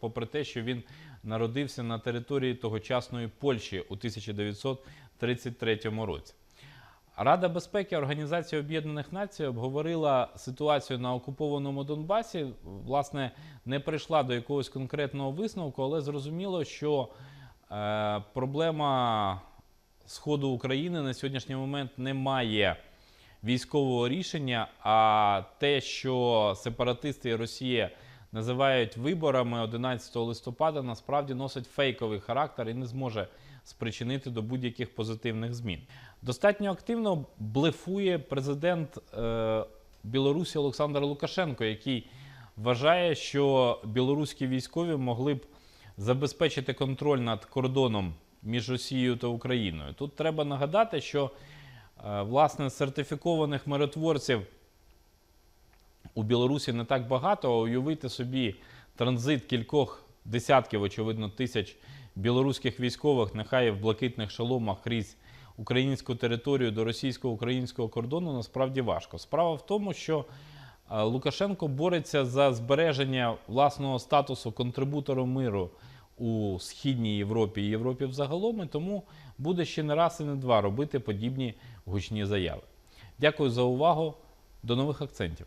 попри те, що він народився на території тогочасної Польщі у 1933 році. Рада безпеки Організації Об'єднаних Націй обговорила ситуацію на окупованому Донбасі. Власне, не прийшла до якогось конкретного висновку, але зрозуміло, що е, проблема сходу України на сьогоднішній момент не має військового рішення. А те, що сепаратисти і Росія називають виборами 11 листопада, насправді носить фейковий характер і не зможе спричинити до будь-яких позитивних змін. Достатньо активно блефує президент е, Білорусі Олександр Лукашенко, який вважає, що білоруські військові могли б забезпечити контроль над кордоном між Росією та Україною. Тут треба нагадати, що е, власне сертифікованих миротворців у Білорусі не так багато, а уявити собі транзит кількох десятків, очевидно, тисяч білоруських військових, нехай в блакитних шоломах крізь українську територію до російсько-українського кордону насправді важко. Справа в тому, що е, Лукашенко бореться за збереження власного статусу контрибутора миру у Східній Європі і Європі взагалом, і тому буде ще не раз і не два робити подібні гучні заяви. Дякую за увагу. До нових акцентів.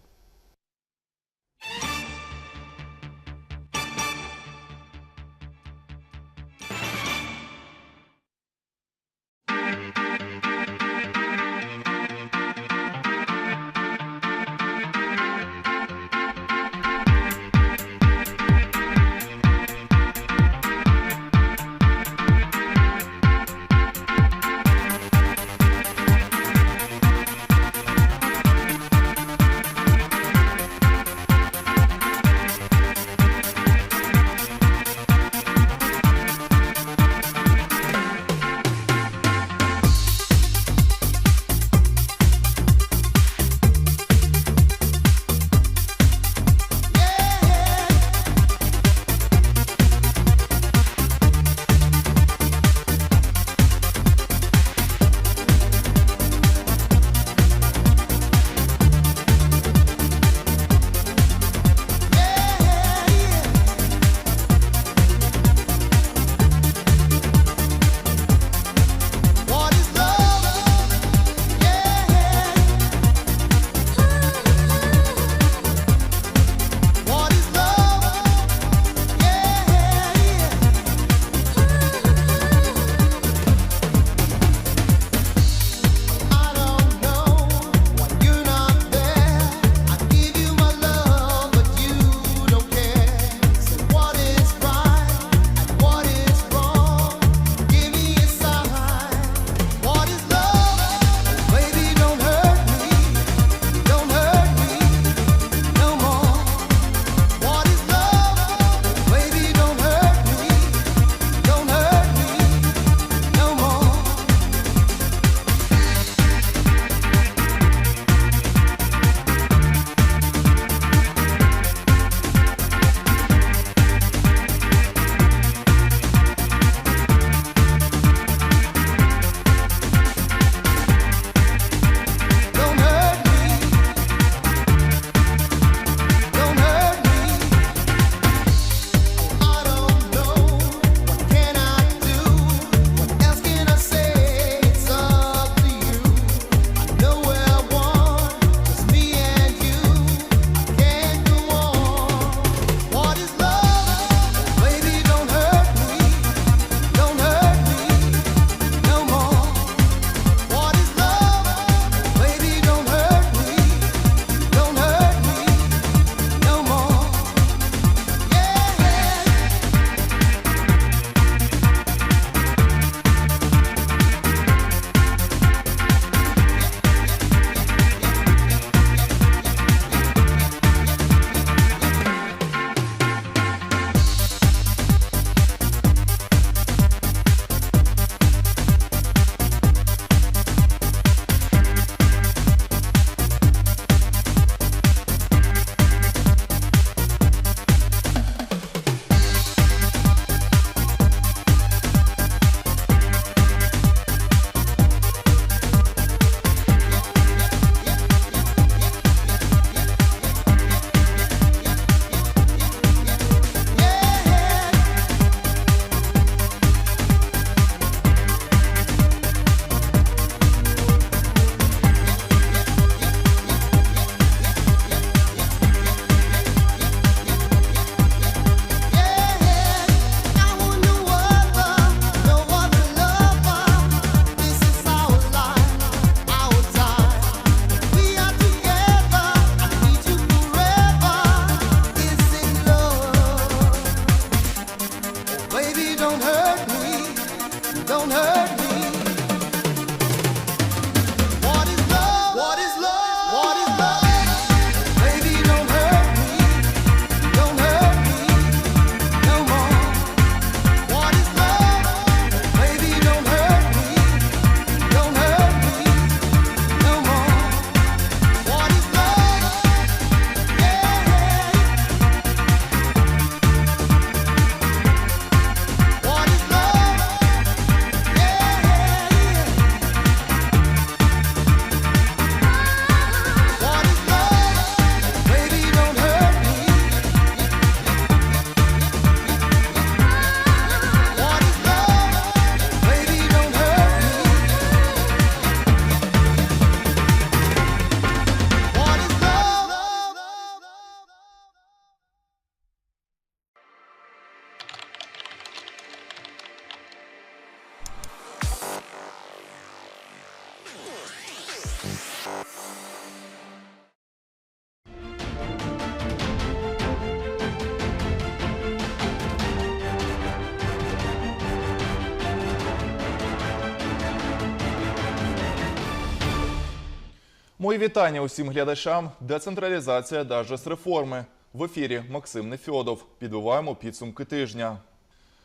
Мої вітання усім глядачам. Децентралізація Дажес реформи. В ефірі Максим Нефьодов. Підбиваємо підсумки тижня.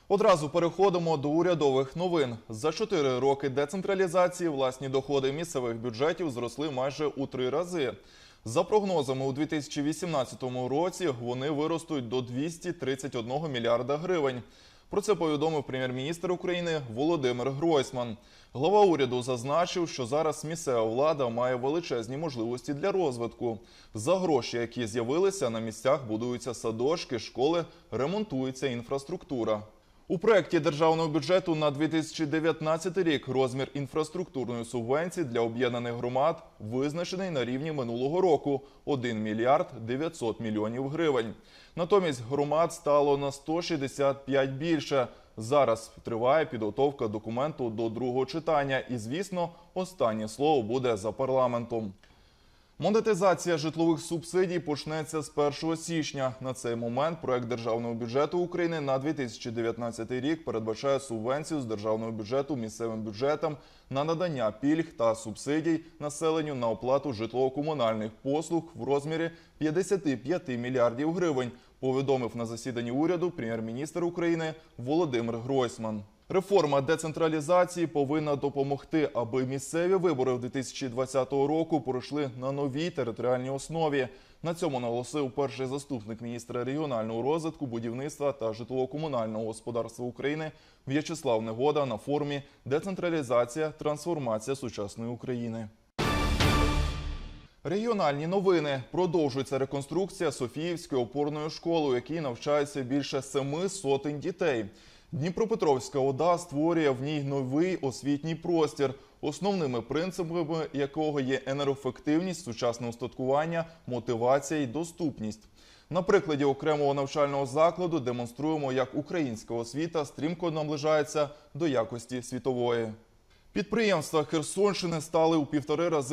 Одразу переходимо до урядових новин. За чотири роки децентралізації власні доходи місцевих бюджетів зросли майже у три рази. За прогнозами, у 2018 році вони виростуть до 231 мільярда гривень. Про це повідомив прем'єр-міністр України Володимир Гройсман. Глава уряду зазначив, що зараз місцева влада має величезні можливості для розвитку. За гроші, які з'явилися на місцях, будуються садочки, школи, ремонтується інфраструктура. У проєкті державного бюджету на 2019 рік розмір інфраструктурної субвенції для об'єднаних громад визначений на рівні минулого року 1 мільярд 900 мільйонів гривень. Натомість громад стало на 165 більше. Зараз триває підготовка документу до другого читання, і звісно, останнє слово буде за парламентом. Монетизація житлових субсидій почнеться з 1 січня. На цей момент проект державного бюджету України на 2019 рік передбачає субвенцію з державного бюджету місцевим бюджетам на надання пільг та субсидій населенню на оплату житлово-комунальних послуг в розмірі 55 мільярдів гривень. Повідомив на засіданні уряду прем'єр-міністр України Володимир Гройсман. Реформа децентралізації повинна допомогти, аби місцеві вибори в 2020 року пройшли на новій територіальній основі. На цьому наголосив перший заступник міністра регіонального розвитку, будівництва та житлово-комунального господарства України В'ячеслав Негода на форумі Децентралізація трансформація сучасної України. Регіональні новини продовжується реконструкція Софіївської опорної школи, у якій навчається більше семи сотень дітей. Дніпропетровська ОДА створює в ній новий освітній простір, основними принципами якого є енергоефективність, сучасне устаткування, мотивація і доступність. На прикладі окремого навчального закладу демонструємо, як українська освіта стрімко наближається до якості світової. Підприємства Херсонщини стали у півтори рази